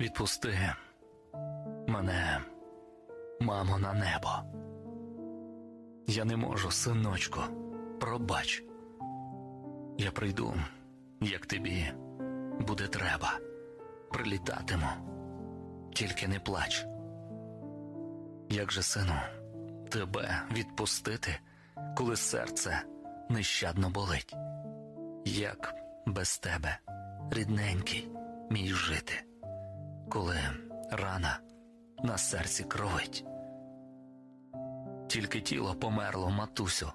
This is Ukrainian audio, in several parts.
Відпусти мене, мамо, на небо. Я не можу, синочку, пробач. Я прийду, як тобі буде треба. Прилітатиму, тільки не плач. Як же, сину, тебе відпустити, коли серце нещадно болить? Як без тебе, рідненький, мій жити, коли рана на серці кровить? Тільки тіло померло, матусю,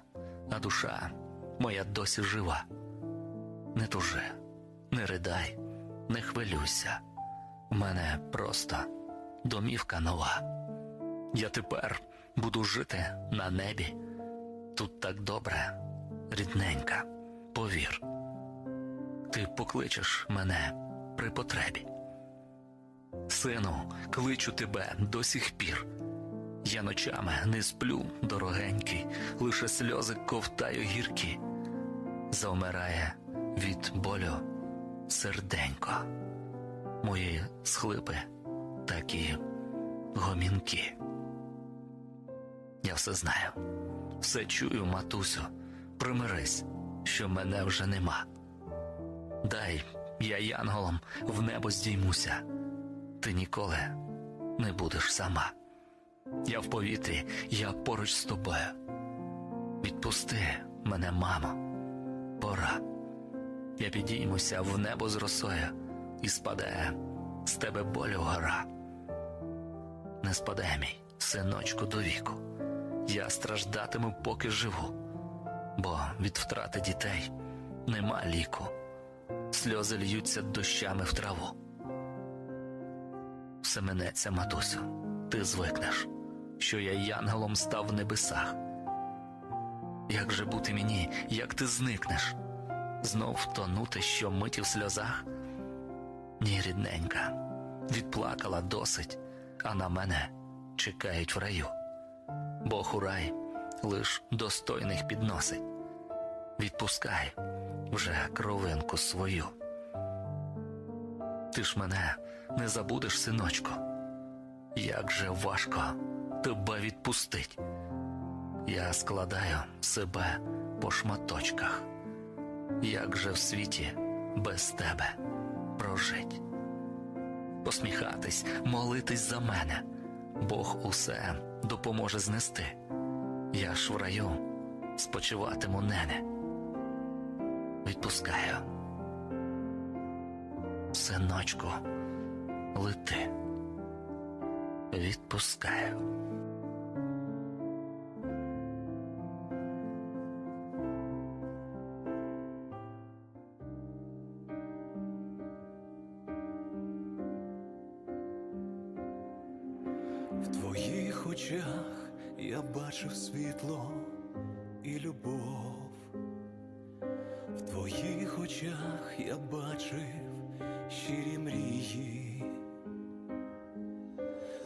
а душа моя досі жива. Не тужи, не ридай, не хвилюйся. У мене просто домівка нова. Я тепер буду жити на небі. Тут так добре, рідненька, повір. Ти покличеш мене при потребі. Сину, кличу тебе до сих пір. Я ночами не сплю, дорогенький, лише сльози ковтаю гіркі. Завмирає від болю серденько, мої схлипи такі гомінки. Я все знаю, все чую, матусю, примирись, що мене вже нема. Дай я янголом в небо здіймуся, ти ніколи не будеш сама. Я в повітрі, я поруч з тобою. Відпусти мене, мамо, пора. Я підіймуся в небо з росою, і спаде з тебе болю гора. Не спаде мій, синочку, до віку. Я страждатиму, поки живу, бо від втрати дітей нема ліку, сльози льються дощами в траву. Все минеться, матусю, ти звикнеш, що я янголом став в небесах. Як же бути мені, як ти зникнеш? Знов тонути щомиті в сльозах? Ні, рідненька, відплакала досить, а на мене чекають в раю. Бог у рай лиш достойних підносить. Відпускай вже кровинку свою. Ти ж мене не забудеш, синочко. Як же важко тебе відпустить. Я складаю себе по шматочках. Як же в світі без тебе прожить? Посміхатись, молитись за мене, Бог усе допоможе знести. Я ж в раю спочиватиму нене. Відпускаю. Синочку, лети. Відпускаю.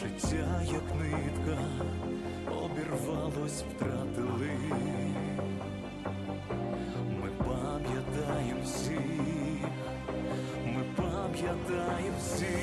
Життя, як нитка, обірвалось, втратили. Ми пам'ятаємо всіх, ми пам'ятаємо всіх.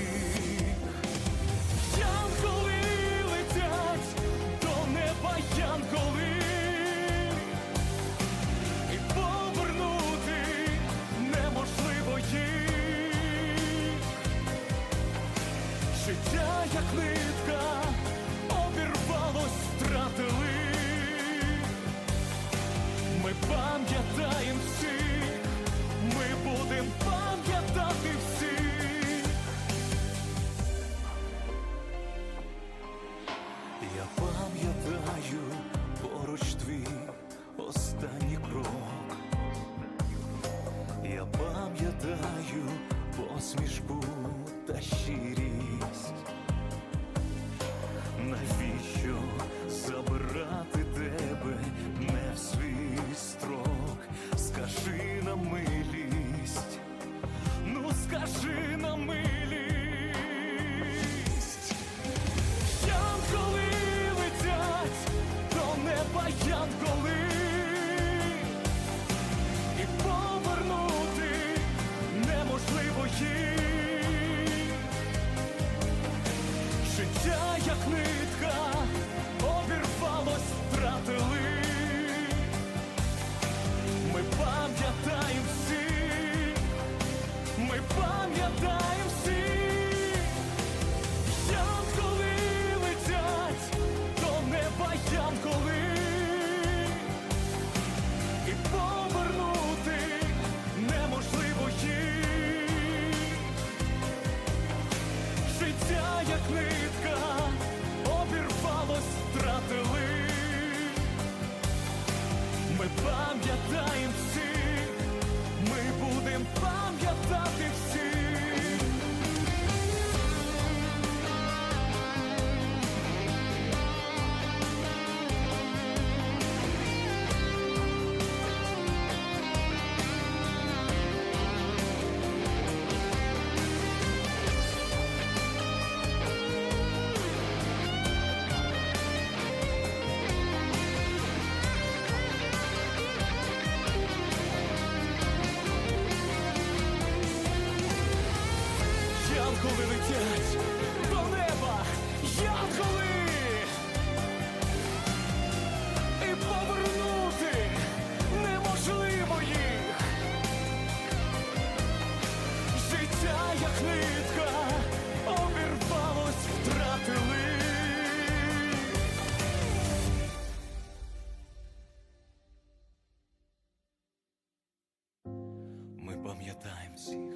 Янголи! І повернути неможливо. Життя, як нитка, обірвалось, втратили. Ми пам'ятаємо всіх.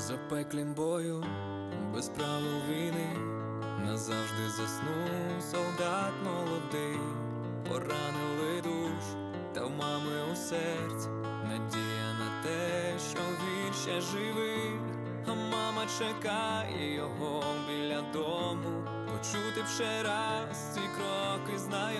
Запеклім бою, без правил війни, назавжди заснув солдат молодий, поранили душ, та в мами у серці, надія на те, що він ще живий, а мама чекає його біля дому, почути б ще раз ці кроки знайомі,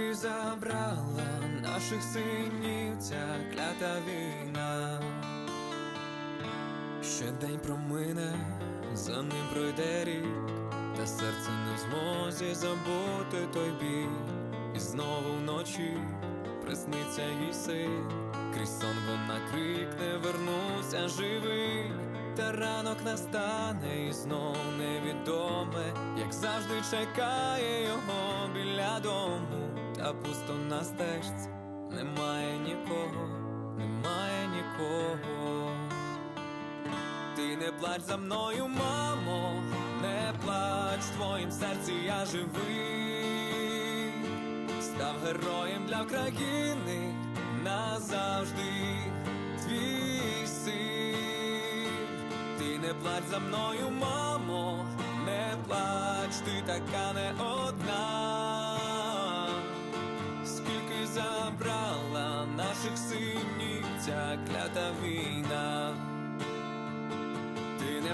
Скільки забрала наших синів ця клята війна, ще день промине, за ним пройде рік, та серце не в змозі забути той бій, і знову вночі присниться їй син, крізь сон вона крикне, вернуся живий. Та ранок настане і знов невідоме, як завжди чекає його біля дому, та пусто на стежці немає нікого, немає нікого. Ти не плач за мною, мамо, не плач, в твоїм серці я живий, став героєм для країни назавжди твій син. Ти не плач за мною, мамо, не плач, ти така не одна.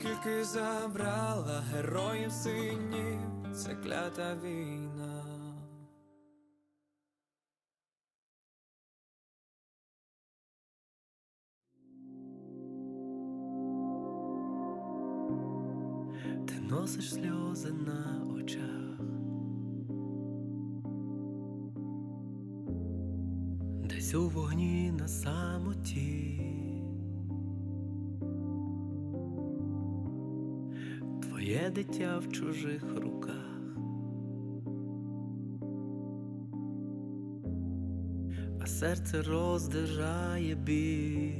Скільки забрала героїв синів ця клята війна. Ти носиш сльози на очах, десь у вогні на самоті. Твоє дитя в чужих руках, а серце роздержає біль.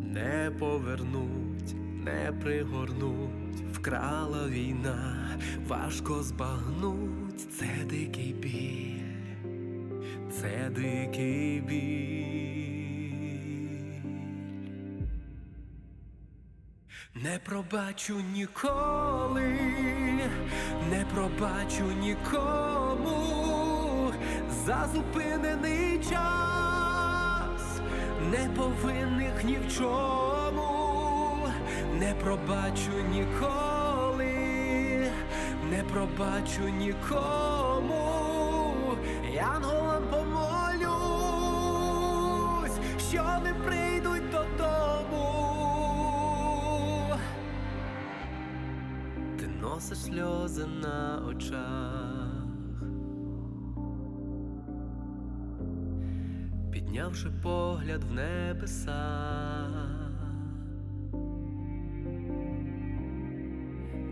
не повернуть, не пригорнуть, вкрала війна, важко збагнуть, це дикий біль, це дикий біль. Не пробачу ніколи, не пробачу нікому за зупинений час, неповинних ні в чому, не пробачу ніколи, не пробачу нікому, янголам помолюсь, що не прийдуть сльози на очах, піднявши погляд в небеса,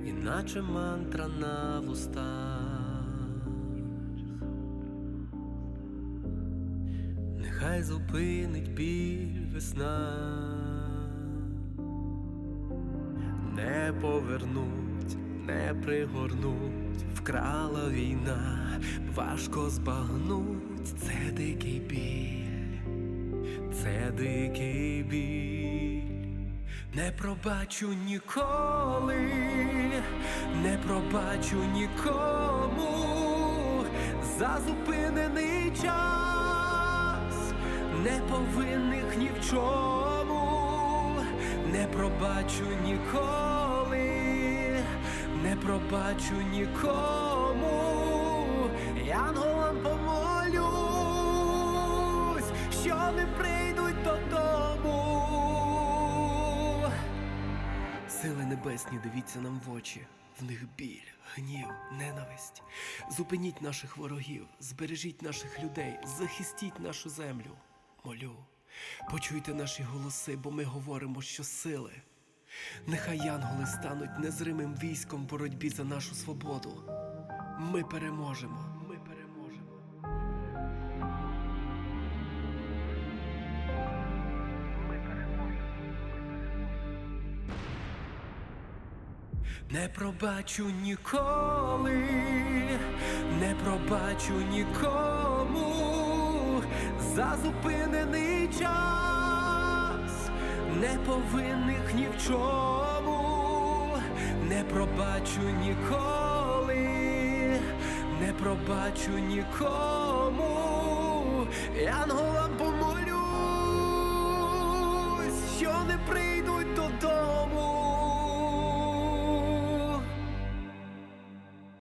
іначе мантра на вустах. Нехай зупинить біль весна. Не повернуть, не пригорнуть, вкрала війна, важко збагнуть, це дикий біль, це дикий біль, не пробачу ніколи, не пробачу нікому. За зупинений час, неповинних ні в чому. Не пробачу ніколи, не пробачу нікому, янголам помолюсь, що не прийдуть додому. Сили небесні, дивіться нам в очі. В них біль, гнів, ненависть. Зупиніть наших ворогів, збережіть наших людей, захистіть нашу землю. Молю, почуйте наші голоси, бо ми говоримо, що сили. Нехай янголи стануть незримим військом в боротьбі за нашу свободу. Ми переможемо. Ми переможемо. Не пробачу ніколи, не пробачу нікому за зупинений час, неповинних ні в чому, не пробачу ніколи, не пробачу нікому, янголам помолюсь, що не прийдуть додому.